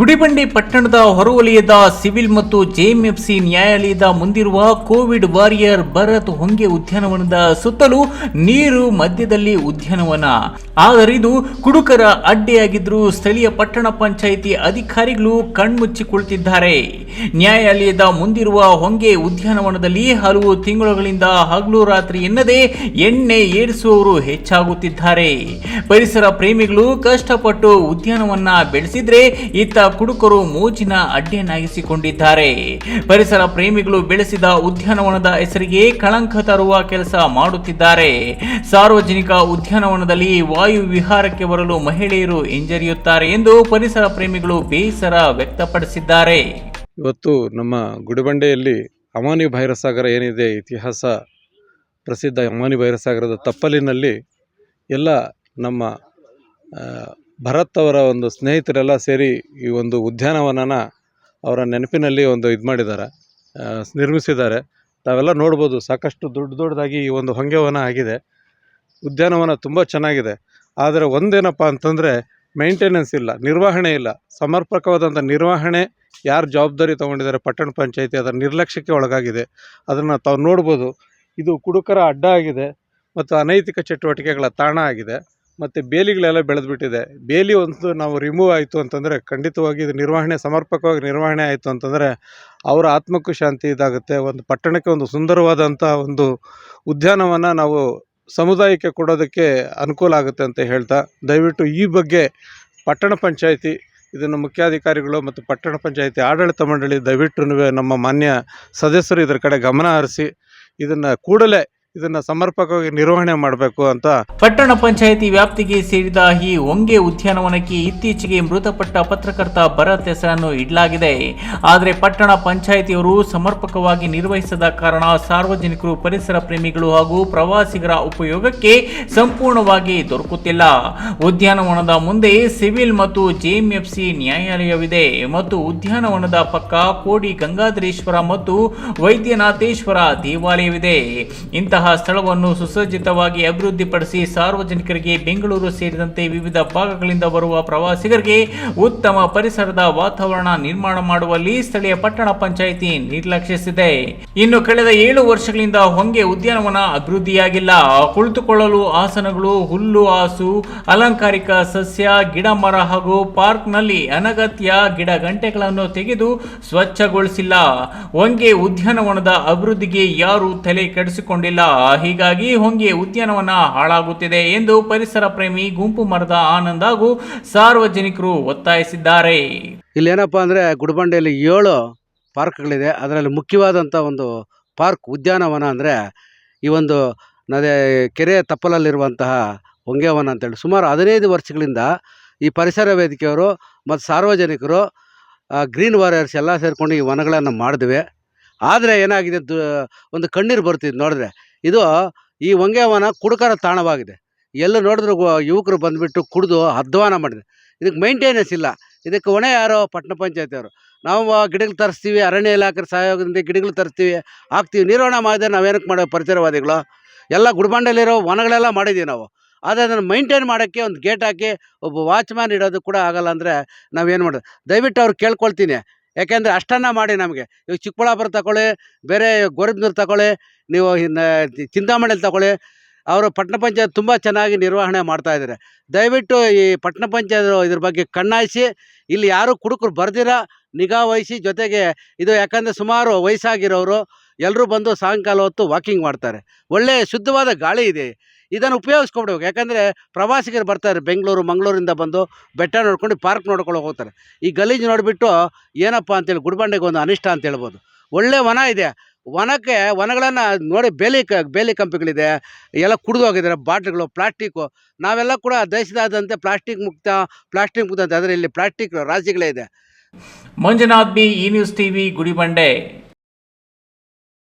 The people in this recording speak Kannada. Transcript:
ಗುಡಿಬಂಡೆ ಪಟ್ಟಣದ ಹೊರವಲಯದ ಸಿವಿಲ್ ಮತ್ತು ಜೆಎಂಎಫ್ಸಿ ನ್ಯಾಯಾಲಯದ ಮುಂದಿರುವ ಕೋವಿಡ್ ವಾರಿಯರ್ ಭರತ್ ಹೊಂಗೆ ಉದ್ಯಾನವನದ ಸುತ್ತಲೂ ನೀರು ಮಧ್ಯದಲ್ಲಿ ಉದ್ಯಾನವನ. ಆದರೆ ಇದು ಕುಡುಕರ ಅಡ್ಡೆಯಾಗಿದ್ದರೂ ಸ್ಥಳೀಯ ಪಟ್ಟಣ ಪಂಚಾಯಿತಿ ಅಧಿಕಾರಿಗಳು ಕಣ್ಮುಚ್ಚಿಕೊಳ್ತಿದ್ದಾರೆ. ನ್ಯಾಯಾಲಯದ ಮುಂದಿರುವ ಹೊಂಗೆ ಉದ್ಯಾನವನದಲ್ಲಿ ಹಲವು ತಿಂಗಳುಗಳಿಂದ ಹಗಲು ರಾತ್ರಿ ಎನ್ನದೇ ಎಣ್ಣೆ ಏರಿಸುವವರು ಹೆಚ್ಚಾಗುತ್ತಿದ್ದಾರೆ. ಪರಿಸರ ಪ್ರೇಮಿಗಳು ಕಷ್ಟಪಟ್ಟು ಉದ್ಯಾನವನ್ನ ಬೆಳೆಸಿದ್ರೆ ಇತ್ತ ಕುಡುಕರು ಮೋಜಿನ ಅಡ್ಡೆಯನ್ನಾಗಿಸಿಕೊಂಡಿದ್ದಾರೆ. ಪರಿಸರ ಪ್ರೇಮಿಗಳು ಬೆಳೆಸಿದ ಉದ್ಯಾನವನದ ಹೆಸರಿಗೆ ಕಳಂಕ ತರುವ ಕೆಲಸ ಮಾಡುತ್ತಿದ್ದಾರೆ. ಸಾರ್ವಜನಿಕ ಉದ್ಯಾನವನದಲ್ಲಿ ವಾಯು ವಿಹಾರಕ್ಕೆ ಬರಲು ಮಹಿಳೆಯರು ಹಿಂಜರಿಯುತ್ತಾರೆ ಎಂದು ಪರಿಸರ ಪ್ರೇಮಿಗಳು ಬೇಸರ ವ್ಯಕ್ತಪಡಿಸಿದ್ದಾರೆ. ಇವತ್ತು ನಮ್ಮ ಗುಡಿಬಂಡೆಯಲ್ಲಿ ಅಮಾನಿ ಭೈರಸಾಗರ ಏನಿದೆ ಇತಿಹಾಸ ಪ್ರಸಿದ್ಧ ಅಮಾನಿ ಭೈರಸಾಗರದ ತಪ್ಪಲಿನಲ್ಲಿ ಎಲ್ಲ ನಮ್ಮ ಭರತ್ ಅವರ ಒಂದು ಸ್ನೇಹಿತರೆಲ್ಲ ಸೇರಿ ಈ ಒಂದು ಉದ್ಯಾನವನನ ಅವರ ನೆನಪಿನಲ್ಲಿ ಒಂದು ಇದು ಮಾಡಿದ್ದಾರೆ ನಿರ್ಮಿಸಿದ್ದಾರೆ. ತಾವೆಲ್ಲ ನೋಡ್ಬೋದು, ಸಾಕಷ್ಟು ದೊಡ್ಡ ದೊಡ್ಡದಾಗಿ ಈ ಒಂದು ಹೊಂಗೆವನ ಆಗಿದೆ. ಉದ್ಯಾನವನ ತುಂಬ ಚೆನ್ನಾಗಿದೆ. ಆದರೆ ಒಂದೇನಪ್ಪ ಅಂತಂದರೆ ಮೇಂಟೆನೆನ್ಸ್ ಇಲ್ಲ, ನಿರ್ವಹಣೆ ಇಲ್ಲ. ಸಮರ್ಪಕವಾದಂಥ ನಿರ್ವಹಣೆ ಯಾರು ಜವಾಬ್ದಾರಿ ತೊಗೊಂಡಿದ್ದಾರೆ, ಪಟ್ಟಣ ಪಂಚಾಯಿತಿ ಅದರ ನಿರ್ಲಕ್ಷ್ಯಕ್ಕೆ ಒಳಗಾಗಿದೆ. ಅದನ್ನು ತಾವು ನೋಡ್ಬೋದು. ಇದು ಕುಡುಕರ ಅಡ್ಡ ಆಗಿದೆ ಮತ್ತು ಅನೈತಿಕ ಚಟುವಟಿಕೆಗಳ ತಾಣ ಆಗಿದೆ. ಮತ್ತು ಬೇಲಿಗಳೆಲ್ಲ ಬೆಳೆದ್ಬಿಟ್ಟಿದೆ. ಬೇಲಿ ಒಂದು ನಾವು ರಿಮೂವ್ ಆಯಿತು ಅಂತಂದರೆ ಖಂಡಿತವಾಗಿ ಇದು ನಿರ್ವಹಣೆ, ಸಮರ್ಪಕವಾಗಿ ನಿರ್ವಹಣೆ ಆಯಿತು ಅಂತಂದರೆ ಅವರ ಆತ್ಮಕ್ಕೂ ಶಾಂತಿ ಇದಾಗುತ್ತೆ. ಒಂದು ಪಟ್ಟಣಕ್ಕೆ ಒಂದು ಸುಂದರವಾದಂಥ ಒಂದು ಉದ್ಯಾನವನ ನಾವು ಸಮುದಾಯಕ್ಕೆ ಕೊಡೋದಕ್ಕೆ ಅನುಕೂಲ ಆಗುತ್ತೆ ಅಂತ ಹೇಳ್ತಾ, ದಯವಿಟ್ಟು ಈ ಬಗ್ಗೆ ಪಟ್ಟಣ ಪಂಚಾಯಿತಿ, ಇದನ್ನು ಮುಖ್ಯಾಧಿಕಾರಿಗಳು ಮತ್ತು ಪಟ್ಟಣ ಪಂಚಾಯಿತಿ ಆಡಳಿತ ಮಂಡಳಿ ದಯವಿಟ್ಟು ನಮ್ಮ ಮಾನ್ಯ ಸದಸ್ಯರು ಇದರ ಕಡೆ ಗಮನ ಹರಿಸಿ, ಇದನ್ನು ಕೂಡಲೇ ಇದನ್ನು ಸಮರ್ಪಕವಾಗಿ ನಿರ್ವಹಣೆ ಮಾಡಬೇಕು ಅಂತ ಪಟ್ಟಣ ಪಂಚಾಯಿತಿ ವ್ಯಾಪ್ತಿಗೆ ಸೇರಿದ ಈ ಒಂಗೆ ಉದ್ಯಾನವನಕ್ಕೆ ಇತ್ತೀಚೆಗೆ ಮೃತಪಟ್ಟ ಪತ್ರಕರ್ತ ಭರತ್ ಹೆಸರನ್ನು ಇಡಲಾಗಿದೆ. ಆದರೆ ಪಟ್ಟಣ ಪಂಚಾಯಿತಿಯವರು ಸಮರ್ಪಕವಾಗಿ ನಿರ್ವಹಿಸದ ಕಾರಣ ಸಾರ್ವಜನಿಕರು ಪರಿಸರ ಪ್ರೇಮಿಗಳು ಹಾಗೂ ಪ್ರವಾಸಿಗರ ಉಪಯೋಗಕ್ಕೆ ಸಂಪೂರ್ಣವಾಗಿ ದೊರಕುತ್ತಿಲ್ಲ. ಉದ್ಯಾನವನದ ಮುಂದೆ ಸಿವಿಲ್ ಮತ್ತು ಜೆಎಂಎಫ್ಸಿ ನ್ಯಾಯಾಲಯವಿದೆ ಮತ್ತು ಉದ್ಯಾನವನದ ಪಕ್ಕ ಕೋಡಿ ಗಂಗಾಧರೇಶ್ವರ ಮತ್ತು ವೈದ್ಯನಾಥೇಶ್ವರ ದೇವಾಲಯವಿದೆ. ಇಂತಹ ಸ್ಥಳವನ್ನು ಸುಸಜ್ಜಿತವಾಗಿ ಅಭಿವೃದ್ಧಿಪಡಿಸಿ ಸಾರ್ವಜನಿಕರಿಗೆ ಬೆಂಗಳೂರು ಸೇರಿದಂತೆ ವಿವಿಧ ಭಾಗಗಳಿಂದ ಬರುವ ಪ್ರವಾಸಿಗರಿಗೆ ಉತ್ತಮ ಪರಿಸರದ ವಾತಾವರಣ ನಿರ್ಮಾಣ ಮಾಡುವಲ್ಲಿ ಸ್ಥಳೀಯ ಪಟ್ಟಣ ಪಂಚಾಯಿತಿ ನಿರ್ಲಕ್ಷಿಸಿದೆ. ಇನ್ನು ಕಳೆದ ಏಳು ವರ್ಷಗಳಿಂದ ಹೊಂಗೆ ಉದ್ಯಾನವನ ಅಭಿವೃದ್ಧಿಯಾಗಿಲ್ಲ. ಕುಳಿತುಕೊಳ್ಳಲು ಆಸನಗಳು, ಹುಲ್ಲು, ಹಾಸು, ಅಲಂಕಾರಿಕ ಸಸ್ಯ, ಗಿಡ ಮರ ಹಾಗೂ ಪಾರ್ಕ್ನಲ್ಲಿ ಅನಗತ್ಯ ಗಿಡ ಗಂಟೆಗಳನ್ನು ತೆಗೆದು ಸ್ವಚ್ಛಗೊಳಿಸಿಲ್ಲ. ಹೊಂಗೆ ಉದ್ಯಾನವನದ ಅಭಿವೃದ್ಧಿಗೆ ಯಾರೂ ತಲೆ ಕೆಡಿಸಿಕೊಂಡಿಲ್ಲ. ಹೀಗಾಗಿ ಹೊಂಗೆ ಉದ್ಯಾನವನ ಹಾಳಾಗುತ್ತಿದೆ ಎಂದು ಪರಿಸರ ಪ್ರೇಮಿ ಗುಂಪು ಮರದ ಆನಂದ್ ಹಾಗೂ ಸಾರ್ವಜನಿಕರು ಒತ್ತಾಯಿಸಿದ್ದಾರೆ. ಇಲ್ಲೇನಪ್ಪ ಅಂದರೆ ಗುಡಬಂಡೆಯಲ್ಲಿ ಏಳು ಪಾರ್ಕ್ಗಳಿದೆ. ಅದರಲ್ಲಿ ಮುಖ್ಯವಾದಂಥ ಒಂದು ಪಾರ್ಕ್ ಉದ್ಯಾನವನ ಅಂದರೆ ಈ ಒಂದು ನದಿ ಕೆರೆ ತಪ್ಪಲಲ್ಲಿರುವಂತಹ ಹೊಂಗೆವನ ಅಂತೇಳಿ. ಸುಮಾರು ಹದಿನೈದು ವರ್ಷಗಳಿಂದ ಈ ಪರಿಸರ ವೇದಿಕೆಯವರು ಮತ್ತು ಸಾರ್ವಜನಿಕರು ಗ್ರೀನ್ ವಾರಿಯರ್ಸ್ ಎಲ್ಲ ಸೇರಿಕೊಂಡು ಈ ವನಗಳನ್ನು ಮಾಡಿದ್ವಿ. ಆದರೆ ಏನಾಗಿದೆ ಒಂದು ಕಣ್ಣೀರು ಬರ್ತಿದ್ದು ನೋಡಿದ್ರೆ. ಇದು ಈ ಹೊಂಗೆವನ ಕುಡುಕರ ತಾಣವಾಗಿದೆ. ಎಲ್ಲ ನೋಡಿದ್ರು ಯುವಕರು ಬಂದುಬಿಟ್ಟು ಕುಡಿದು ಅಧ್ವಾನ ಮಾಡಿದೆ. ಇದಕ್ಕೆ ಮೈಂಟೆನೆನ್ಸ್ ಇಲ್ಲ. ಇದಕ್ಕೆ ಹೊಣೆ ಯಾರು ಪಟ್ಟಣ ಪಂಚಾಯತಿಯವರು. ನಾವು ಗಿಡಗಳು ತರಿಸ್ತೀವಿ, ಅರಣ್ಯ ಇಲಾಖೆ ಸಹಯೋಗದಿಂದ ಗಿಡಗಳು ತರಿಸ್ತೀವಿ, ಹಾಕ್ತೀವಿ, ನಿರ್ವಹಣೆ ಮಾಡಿದ್ರೆ ನಾವೇನಕ್ಕೆ ಮಾಡೋ ಪರಿಸರವಾದಿಗಳು? ಎಲ್ಲ ಗುಡ್ಬಂಡಲ್ಲಿರೋ ವನಗಳೆಲ್ಲ ಮಾಡಿದ್ದೀವಿ ನಾವು. ಆದರೆ ಅದನ್ನು ಮೈಂಟೈನ್ ಮಾಡೋಕ್ಕೆ ಒಂದು ಗೇಟ್ ಹಾಕಿ ಒಬ್ಬ ವಾಚ್ಮ್ಯಾನ್ ಇಡೋದು ಕೂಡ ಆಗಲ್ಲ ಅಂದರೆ ನಾವೇನು ಮಾಡೋದು? ದಯವಿಟ್ಟು ಅವ್ರು ಕೇಳ್ಕೊಳ್ತೀನಿ. ಯಾಕೆಂದರೆ ಅಷ್ಟನ್ನ ಮಾಡಿ ನಮಗೆ. ಇವಾಗ ಚಿಕ್ಕಬಳ್ಳಾಪುರ ತಗೊಳ್ಳಿ ಬೇರೆ ಗೋರಿಬ್ನೂರು ತಗೊಳ್ಳಿ ನೀವು ಇನ್ನು ತಗೊಳ್ಳಿ ಅವರು ಪಟ್ಟಣ ಪಂಚಾಯತ್ ತುಂಬ ಚೆನ್ನಾಗಿ ನಿರ್ವಹಣೆ ಮಾಡ್ತಾ ಇದ್ದಾರೆ. ದಯವಿಟ್ಟು ಈ ಪಟ್ಟಣ ಪಂಚಾಯತ್ ಇದ್ರ ಬಗ್ಗೆ ಕಣ್ಣಾಯಿಸಿ, ಇಲ್ಲಿ ಯಾರು ಕುಡುಕರು ಬರ್ದಿರ, ನಿಗಾ ವಹಿಸಿ, ಜೊತೆಗೆ ಇದು ಯಾಕಂದರೆ ಸುಮಾರು ವಯಸ್ಸಾಗಿರೋರು ಎಲ್ಲರೂ ಬಂದು ಸಾಯಂಕಾಲ ಹೊತ್ತು ವಾಕಿಂಗ್ ಮಾಡ್ತಾರೆ. ಒಳ್ಳೆಯ ಶುದ್ಧವಾದ ಗಾಳಿ ಇದೆ. ಇದನ್ನು ಉಪಯೋಗಿಸ್ಕೊಬಿಡ್ಬೇಕು. ಯಾಕಂದರೆ ಪ್ರವಾಸಿಗರು ಬರ್ತಾರೆ, ಬೆಂಗಳೂರು, ಮಂಗಳೂರಿಂದ ಬಂದು ಬೆಟ್ಟ ನೋಡ್ಕೊಂಡು ಪಾರ್ಕ್ ನೋಡ್ಕೊಂಡು ಹೋಗ್ತಾರೆ. ಈ ಗಲೀಜು ನೋಡಿಬಿಟ್ಟು ಏನಪ್ಪ ಅಂತೇಳಿ ಗುಡ್ಬಂಡೆಗೆ ಒಂದು ಅನಿಷ್ಟ ಅಂತ ಹೇಳ್ಬೋದು. ಒಳ್ಳೆ ವನ ಇದೆ. ವನಕ್ಕೆ, ವನಗಳನ್ನು ನೋಡಿ ಬೇಲಿ ಕ, ಬೇಲಿ ಕಂಪಿಗಳಿದೆ, ಎಲ್ಲ ಕುಡಿದು ಹೋಗಿದ್ದಾರೆ, ಬಾಟ್ಲುಗಳು ಪ್ಲಾಸ್ಟಿಕ್ಕು ನಾವೆಲ್ಲ ಕೂಡ ದೇಶದಾದಂತೆ ಪ್ಲಾಸ್ಟಿಕ್ ಮುಕ್ತ ಪ್ಲಾಸ್ಟಿಕ್ ಮುಕ್ತ ಅಂತ ಆದರೆ ಇಲ್ಲಿ ಪ್ಲಾಸ್ಟಿಕ್ ರಾಶಿಗಳೇ ಇದೆ. ಮಂಜುನಾಥ್ ಬಿ ಈ ನ್ಯೂಸ್ ಟಿವಿ ಗುಡಿಬಂಡೆ